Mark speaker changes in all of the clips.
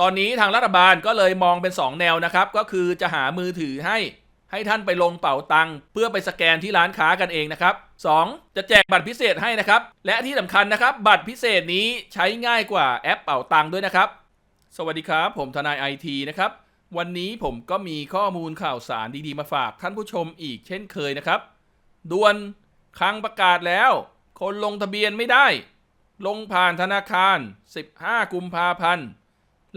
Speaker 1: ตอนนี้ทางรัฐบาลก็เลยมองเป็น 2 แนวนะครับ ก็คือจะหามือถือให้ให้ท่านไปลงเป๋าตังค์เพื่อไปสแกนที่ร้านค้ากันเองนะครับ 2. จะแจกบัตรพิเศษให้นะครับ และที่สำคัญนะครับ บัตรพิเศษนี้ใช้ง่ายกว่าแอปเป๋าตังค์ด้วยนะครับ สวัสดีครับ ผมทนายไอทีนะครับ วันนี้ผมก็มีข้อมูลข่าวสารดีๆมาฝากท่านผู้ชมอีกเช่นเคยนะครับด่วนคลังประกาศแล้ว คนลงทะเบียนไม่ได้ ลงผ่านธนาคาร 15 กุมภาพันธ์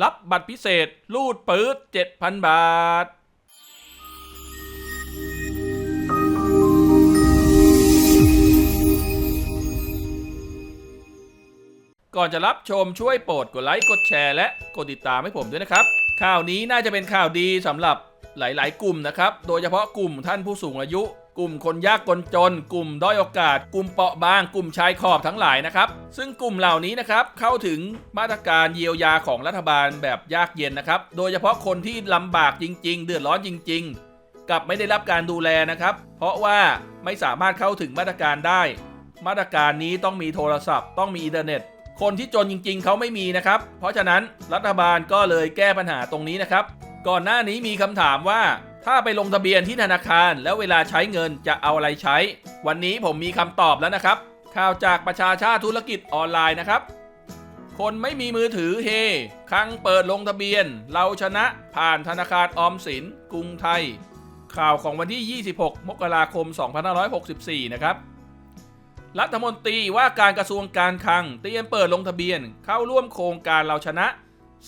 Speaker 1: รับบัตรพิเศษรูดปื๊ด7,000 บาท ก่อนจะรับชมช่วยโปรดกดไลค์กดแชร์และกดติดตามให้ผมด้วยนะครับ ข่าวนี้น่าจะเป็นข่าวดีสำหรับหลาย ๆ กลุ่มนะครับ โดยเฉพาะกลุ่มท่านผู้สูงอายุ กลุ่มคนยากคนจน กลุ่มด้อยโอกาส กลุ่มเปราะบาง กลุ่มชายขอบทั้งหลายนะครับ ซึ่งกลุ่มเหล่านี้นะครับเข้าถึงมาตรการเยียวยาของรัฐบาลแบบยากเย็นนะครับ โดยเฉพาะคนที่ลำบากจริง ๆ เดือดร้อนจริง ๆ กับไม่ได้รับการดูแลนะครับ เพราะว่าไม่สามารถเข้าถึงมาตรการได้ มาตรการนี้ต้องมีโทรศัพท์ ต้องมีอินเทอร์เน็ตคนที่จนจริงๆ เขาไม่มีนะครับ เพราะฉะนั้นรัฐบาลก็เลยแก้ปัญหาตรงนี้นะครับ ก่อนหน้านี้มีคำถามว่า ถ้าไปลงทะเบียนที่ธนาคาร แล้วเวลาใช้เงินจะเอาอะไรใช้ วันนี้ผมมีคำตอบแล้วนะครับ ข่าวจากประชาชาติธุรกิจออนไลน์นะครับ คนไม่มีมือถือเฮ ครั้งเปิดลงทะเบียน เราชนะผ่านธนาคารออมสิน กรุงไทย ข่าวของวันที่ 26 มกราคม 2564 นะครับรัฐมนตรีว่าการกระทรวงการคลัง เตรียมเปิดลงทะเบียนเข้าร่วมโครงการเราชนะ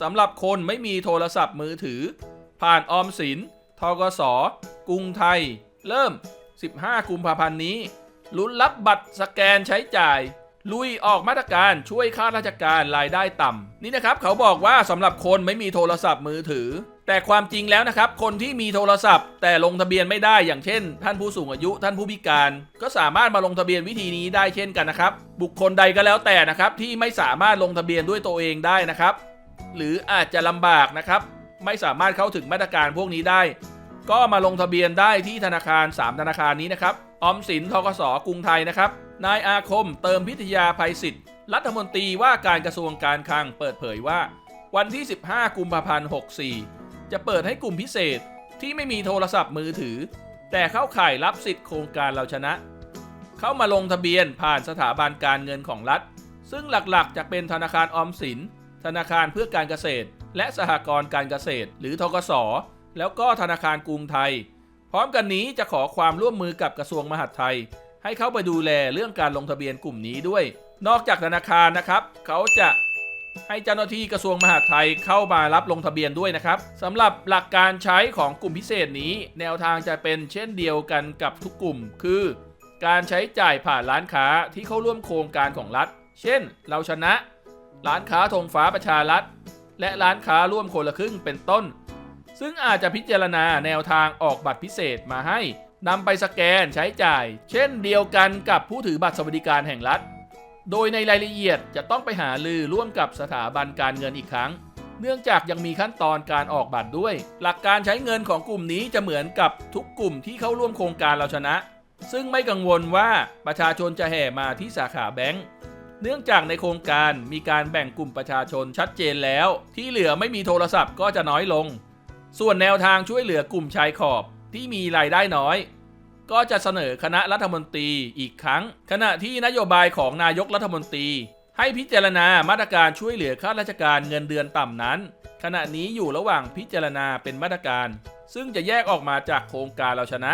Speaker 1: สำหรับคนไม่มีโทรศัพท์มือถือ ผ่านออมสินทกส กรุงไทย เริ่ม 15 กุมภาพันธ์นี้ลุ้นรับบัตรสแกนใช้จ่าย ลุยออกมาตรการช่วยข้าราชการรายได้ต่ำนี่นะครับ เขาบอกว่าสำหรับคนไม่มีโทรศัพท์มือถือ แต่ความจริงแล้วนะครับ คนที่มีโทรศัพท์ แต่ลงทะเบียนไม่ได้อย่างเช่น ท่านผู้สูงอายุท่านผู้พิการ ก็สามารถมาลงทะเบียนวิธีนี้ได้เช่นกันนะครับ บุคคลใดก็แล้วแต่นะครับที่ไม่สามารถลงทะเบียนด้วยตัวเองได้นะครับ หรืออาจจะลำบากนะครับ ไม่สามารถเข้าถึงมาตรการพวกนี้ได้ ก็มาลงทะเบียนได้ที่ธนาคาร 3 ธนาคารนี้นะครับออมสินทกสกรุงไทยนะครับนายอาคมเติมพิทยาภัยศิษฐ์รัฐมนตรีว่าการกระทรวงการคลังเปิดเผยว่า วันที่ 15 กุมภาพันธ์ 64 จะเปิดให้กลุ่มพิเศษที่ไม่มีโทรศัพท์มือถือ แต่เข้าข่ายรับสิทธิ์โครงการเราชนะ เข้ามาลงทะเบียนผ่านสถาบันการเงินของรัฐ ซึ่งหลักๆ จะเป็นธนาคารออมสิน ธนาคารเพื่อการเกษตร และสหกรณ์การเกษตร หรือทกส แล้วก็ธนาคารกรุงไทย พร้อมกันนี้จะขอความร่วมมือกับกระทรวงมหาดไทย ให้เข้าไปดูแลเรื่องการลงทะเบียนกลุ่มนี้ด้วย นอกจากธนาคารนะครับ เขาจะให้เจ้าหน้าที่กระทรวงมหาดไทยเข้ามารับลงทะเบียนด้วยนะครับสำหรับหลักการใช้ของกลุ่มพิเศษนี้ แนวทางจะเป็นเช่นเดียวกันกับทุกกลุ่ม คือ การใช้จ่ายผ่านร้านค้าที่เข้าร่วมโครงการของรัฐ เช่น เราชนะ ร้านค้าธงฟ้าประชารัฐ และร้านค้าร่วมคนละครึ่งเป็นต้น ซึ่งอาจจะพิจารณาแนวทางออกบัตรพิเศษมาให้นำไปสแกนใช้จ่าย เช่นเดียวกันกับผู้ถือบัตรสวัสดิการแห่งรัฐ โดยในรายละเอียดจะต้องไปหาลือร่วมกับสถาบันการเงินอีกครั้ง เนื่องจากยังมีขั้นตอนการออกบัตรด้วย หลักการใช้เงินของกลุ่มนี้จะเหมือนกับทุกกลุ่มที่เข้าร่วมโครงการเราชนะ ซึ่งไม่กังวลว่าประชาชนจะแห่มาที่สาขาแบงก์ เนื่องจากในโครงการมีการแบ่งกลุ่มประชาชนชัดเจนแล้ว ที่เหลือไม่มีโทรศัพท์ก็จะน้อยลง ส่วนแนวทางช่วยเหลือกลุ่มชายขอบที่มีรายได้น้อย ก็จะเสนอคณะรัฐมนตรีอีกครั้ง ขณะที่นโยบายของนายกรัฐมนตรี ให้พิจารณามาตรการช่วยเหลือข้าราชการเงินเดือนต่ำนั้น ขณะนี้อยู่ระหว่างพิจารณาเป็นมาตรการ ซึ่งจะแยกออกมาจากโครงการเราชนะ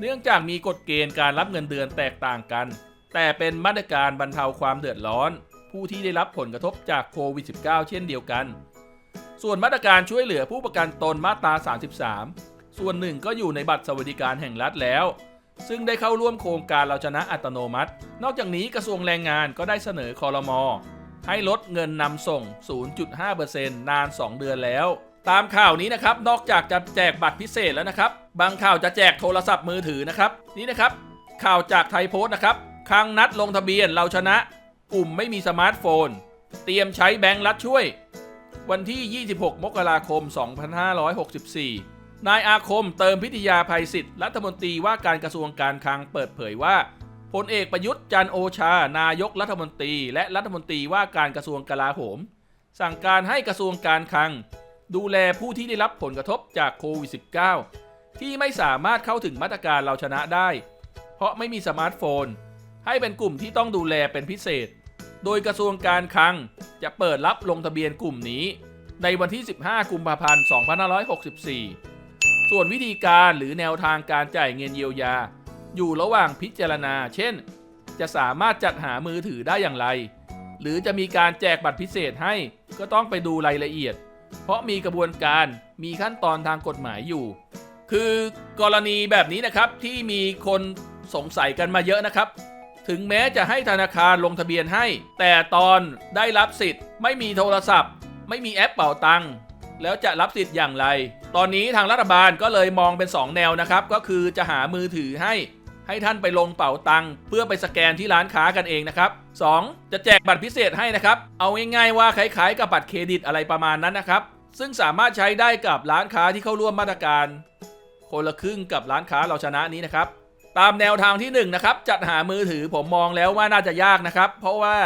Speaker 1: เนื่องจากมีกฎเกณฑ์การรับเงินเดือนแตกต่างกัน แต่เป็นมาตรการบรรเทาความเดือดร้อน ผู้ที่ได้รับผลกระทบจากโควิด -19 เช่นเดียวกัน ส่วนมาตรการช่วยเหลือผู้ประกันตนมาตรา 33 ส่วนหนึ่งก็อยู่ในบัตรสวัสดิการแห่งรัฐแล้ว ซึ่งได้เข้าร่วมโครงการเราชนะอัตโนมัติ นอกจากนี้กระทรวงแรงงานก็ได้เสนอคอรมอให้ลดเงินนำส่ง 0.5%นาน 2 เดือนแล้วตามข่าวนี้นะครับ นอกจากจะแจกบัตรพิเศษแล้วนะครับ บางข่าวจะแจกโทรศัพท์มือถือนะครับ นี่นะครับ ข่าวจากไทยโพสต์นะครับ ครั้งนัดลงทะเบียนเราชนะ กลุ่มไม่มีสมาร์ทโฟน เตรียมใช้แบงค์รัฐช่วย วันที่ 26 มกราคม 2564 นายอาคมเติมพิทยาภัยศิษฐ์รัฐมนตรีว่าการกระทรวงการคลังเปิดเผยว่าพลเอกประยุทธ์จันโอชา นายกรัฐมนตรี และรัฐมนตรีว่าการกระทรวงกลาโหม สั่งการให้กระทรวงการคลัง ดูแลผู้ที่ได้รับผลกระทบจากโควิด -19 ที่ไม่สามารถเข้าถึงมาตรการเราชนะได้ เพราะไม่มีสมาร์ทโฟน ให้เป็นกลุ่มที่ต้องดูแลเป็นพิเศษ โดยกระทรวงการคลังจะเปิดรับลงทะเบียนกลุ่มนี้ ในวันที่ 15 กุมภาพันธ์ 2564 ส่วนวิธีการหรือแนวทางการจ่ายเงินเยียวยา อยู่ระหว่างพิจารณา เช่น จะสามารถจัดหามือถือได้อย่างไร หรือจะมีการแจกบัตรพิเศษให้ก็ต้องไปดูรายละเอียด เพราะมีกระบวนการมีขั้นตอนทางกฎหมายอยู่ คือกรณีแบบนี้นะครับที่มีคนสงสัยกันมาเยอะนะครับ ถึงแม้จะให้ธนาคารลงทะเบียนให้ แต่ตอนได้รับสิทธิ์ ไม่มีโทรศัพท์ ไม่มีแอปเป่าตังค์แล้วจะรับสิทธิ์อย่างไร ตอนนี้ทางรัฐบาลก็เลยมองเป็น 2 แนวนะครับ ก็คือจะหามือถือให้ให้ท่านไปลงเป๋าตังค์เพื่อไปสแกนที่ร้านค้ากันเองนะครับ 2. จะแจกบัตรพิเศษให้นะครับ เอาง่ายๆว่าคล้ายๆกับบัตรเครดิตอะไรประมาณนั้นนะครับ ซึ่งสามารถใช้ได้กับร้านค้าที่เข้าร่วมมาตรการ คนละครึ่งกับร้านค้าเราชนะนี้นะครับ ตามแนวทางที่1นงนะครับจัดหามือถือผมมองแล้วว่าน่าจะยากนะครับ เพราะว่า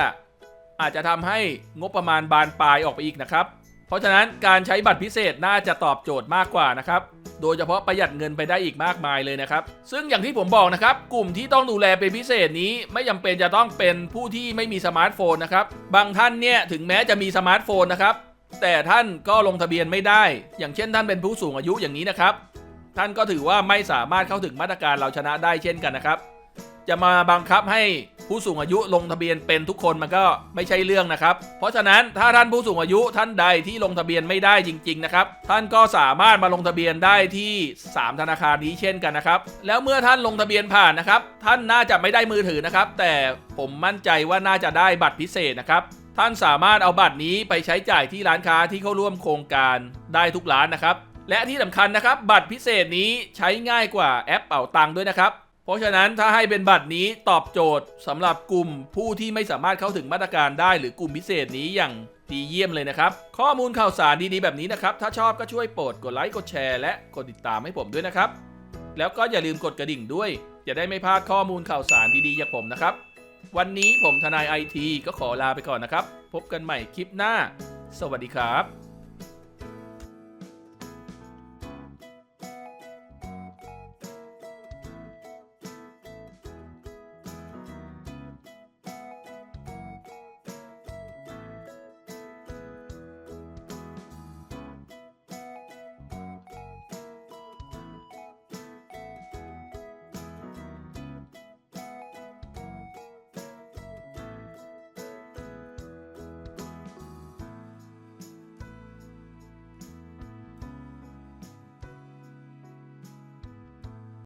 Speaker 1: อาจจะทำให้งบประมาณบานปลายออกไปอีกนะครับ เพราะฉะนั้นการใช้บัตรพิเศษน่าจะตอบโจทย์มากกว่านะครับ โดยเฉพาะประหยัดเงินไปได้อีกมากมายเลยนะครับ ซึ่งอย่างที่ผมบอกนะครับ กลุ่มที่ต้องดูแลเป็นพิเศษนี้ไม่จำเป็นจะต้องเป็นผู้ที่ไม่มีสมาร์ทโฟนนะครับ บางท่านเนี่ยถึงแม้จะมีสมาร์ทโฟนนะครับ แต่ท่านก็ลงทะเบียนไม่ได้ อย่างเช่นท่านเป็นผู้สูงอายุอย่างนี้นะครับ ท่านก็ถือว่าไม่สามารถเข้าถึงมาตรการเราชนะได้เช่นกันนะครับ จะมาบังคับให้ผู้สูงอายุลงทะเบียนเป็นทุกคนมันก็ไม่ใช่เรื่องนะครับ เพราะฉะนั้นถ้าท่านผู้สูงอายุท่านใดที่ลงทะเบียนไม่ได้จริง ๆ นะครับ ท่านก็สามารถมาลงทะเบียนได้ที่ 3 ธนาคารนี้เช่นกันนะครับ แล้วเมื่อท่านลงทะเบียนผ่านนะครับ ท่านน่าจะไม่ได้มือถือนะครับ แต่ผมมั่นใจว่าน่าจะได้บัตรพิเศษนะครับท่านสามารถเอาบัตรนี้ไปใช้จ่ายที่ร้านค้าที่เข้าร่วมโครงการได้ทุกร้านนะครับ และที่สำคัญนะครับ บัตรพิเศษนี้ใช้ง่ายกว่าแอปเป่าตังค์ด้วยนะครับ เพราะฉะนั้นถ้าให้เป็นบัตรนี้ตอบโจทย์สำหรับกลุ่มผู้ที่ไม่สามารถเข้าถึงมาตรการได้ หรือกลุ่มพิเศษนี้อย่างดีเยี่ยมเลยนะครับ ข้อมูลข่าวสารดีๆแบบนี้นะครับ ถ้าชอบก็ช่วยโปรดกดไลค์กดแชร์และกดติดตามให้ผมด้วยนะครับ แล้วก็อย่าลืมกดกระดิ่งด้วย จะได้ไม่พลาดข้อมูลข่าวสารดีๆจากผมนะครับ วันนี้ผมทนายไอทีก็ขอลาไปก่อนนะครับ พบกันใหม่คลิปหน้า สวัสดีครับ